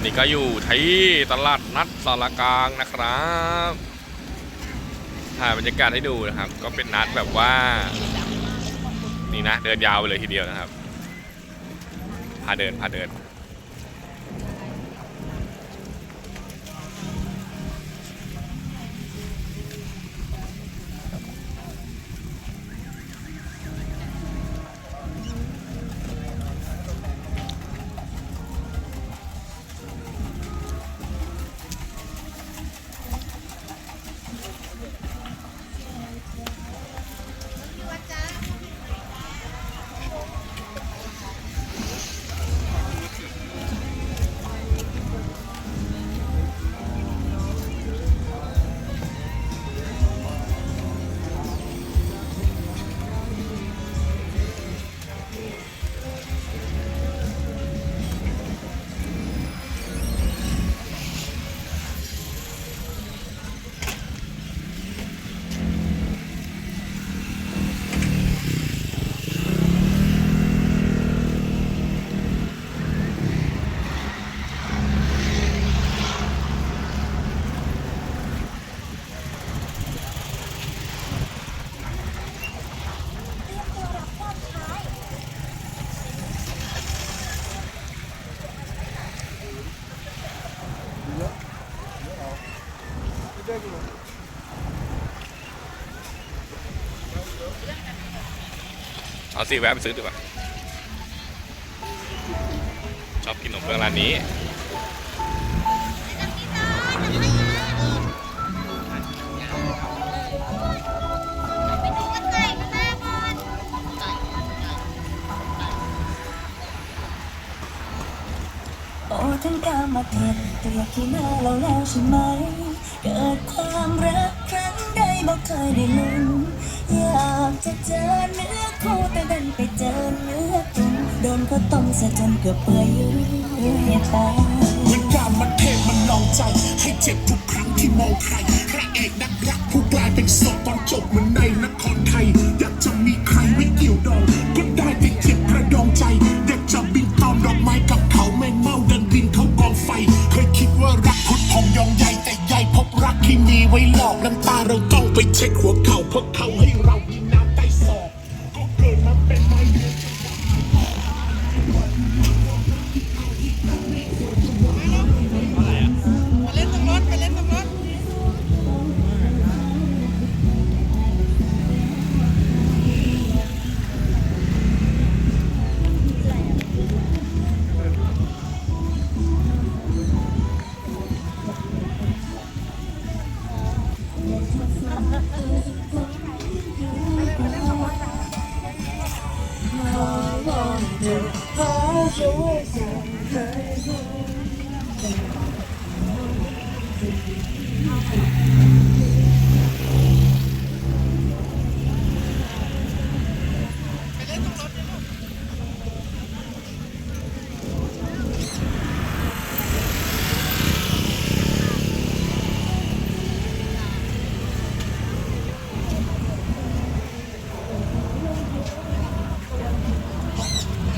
อนนี้ก็อยู่ที่ตลาดนัดสารกลางนะครับถ่ายบรรยากาศให้ดูนะครับ ก็เป็นนัดแบบว่า นี่นะ เดินยาวไปเลยทีเดียวนะครับ พาเดิน พาเดิน เอาสิแวะไปซื้อดีกว่าชอบกินขนมเบื้องร้านนี้โอ้ทั้งกามาเถิดตัวขี้หน้าเราแล้วใช่ไหม เกิดความรักครั้งใดบอกเคยได้ลุ้นอยากจะเจอเนื้อ แต่ดันไปเจอเนื้อตุ่มโดนเขาต้มซะจนเกือบเปื่อยยืดตายเหมือนกามมันเทพมันลองใจ ให้เจ็บทุกครั้งที่มองใครพระเอกนักรักผู้กลายเป็นศพตอนจบเหมือนในนครไทย อยากจะมีใครไว้เกี่ยวดอง ก็ได้แต่เจ็บกระดองใจอยากจะบินตอมดอกไม้กับเขาแม่งเมาดินบินเขากองไฟ เคยคิดว่ารักพุดพองยองใหญ่แต่ใหญ่พบรักที่มีไว้หลอกน้ำตาเราต้องไปเช็คหัวเข่าเพราะเขา 我怕终会像。